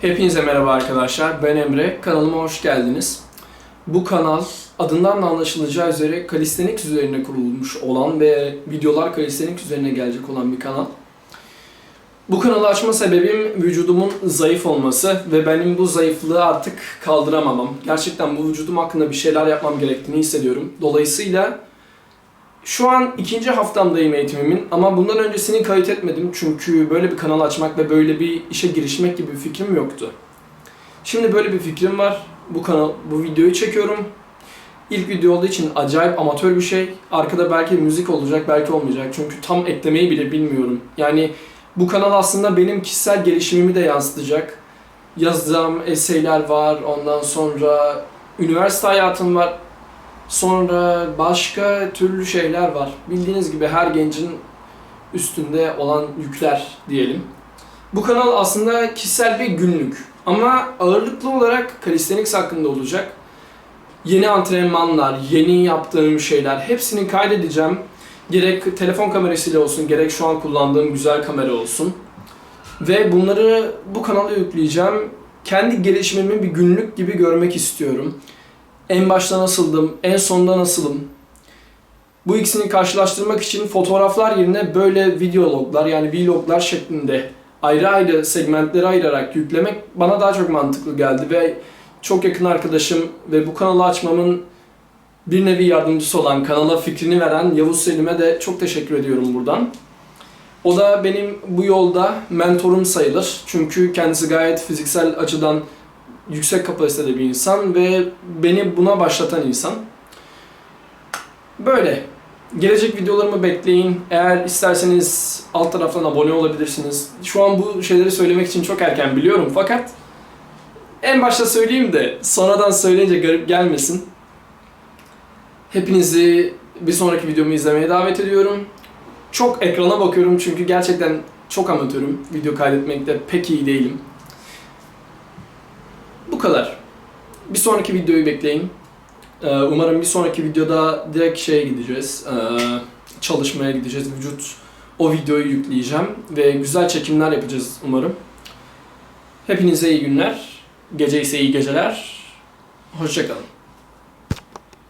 Hepinize merhaba arkadaşlar. Ben Emre. Kanalıma hoş geldiniz. Bu kanal adından da anlaşılacağı üzere kalistenik üzerine kurulmuş olan ve videolar kalistenik üzerine gelecek olan bir kanal. Bu kanalı açma sebebim vücudumun zayıf olması ve benim bu zayıflığı artık kaldıramamam. Gerçekten bu vücudum hakkında bir şeyler yapmam gerektiğini hissediyorum. Dolayısıyla şu an ikinci haftamdayım eğitimimin ama bundan öncesini kayıt etmedim çünkü böyle bir kanal açmak ve böyle bir işe girişmek gibi bir fikrim yoktu. Şimdi böyle bir fikrim var. Bu kanal, bu videoyu çekiyorum. İlk video olduğu için acayip amatör bir şey. Arkada belki müzik olacak, belki olmayacak. Çünkü tam eklemeyi bile bilmiyorum. Yani bu kanal aslında benim kişisel gelişimimi de yansıtacak. Yazdığım eseyler var, ondan sonra üniversite hayatım var. Sonra başka türlü şeyler var. Bildiğiniz gibi her gencin üstünde olan yükler diyelim. Bu kanal aslında kişisel bir günlük ama ağırlıklı olarak calisthenics hakkında olacak. Yeni antrenmanlar, yeni yaptığım şeyler hepsini kaydedeceğim. Gerek telefon kamerasıyla olsun, gerek şu an kullandığım güzel kamera olsun. Ve bunları bu kanala yükleyeceğim. Kendi gelişimimi bir günlük gibi görmek istiyorum. En başta nasıldım, en sonda nasılım? Bu ikisini karşılaştırmak için fotoğraflar yerine böyle videologlar yani vloglar şeklinde ayrı ayrı segmentlere ayırarak yüklemek bana daha çok mantıklı geldi ve çok yakın arkadaşım ve bu kanalı açmamın bir nevi yardımcısı olan kanala fikrini veren Yavuz Selim'e de çok teşekkür ediyorum buradan. O da benim bu yolda mentorum sayılır. Çünkü kendisi gayet fiziksel açıdan yüksek kapasitede bir insan ve beni buna başlatan insan. Böyle. Gelecek videolarımı bekleyin. Eğer isterseniz alt taraftan abone olabilirsiniz. Şu an bu şeyleri söylemek için çok erken biliyorum fakat en başta söyleyeyim de sonradan söyleyince garip gelmesin. Hepinizi bir sonraki videomu izlemeye davet ediyorum. Çok ekrana bakıyorum çünkü gerçekten çok amatörüm. Video kaydetmekte pek iyi değilim. Kadar. Bir sonraki videoyu bekleyin. Ee, Umarım bir sonraki videoda direkt şeye gideceğiz. Ee, Çalışmaya gideceğiz. Vücut o videoyu yükleyeceğim ve güzel çekimler yapacağız umarım. Hepinize iyi günler. Gece ise iyi geceler. Hoşçakalın.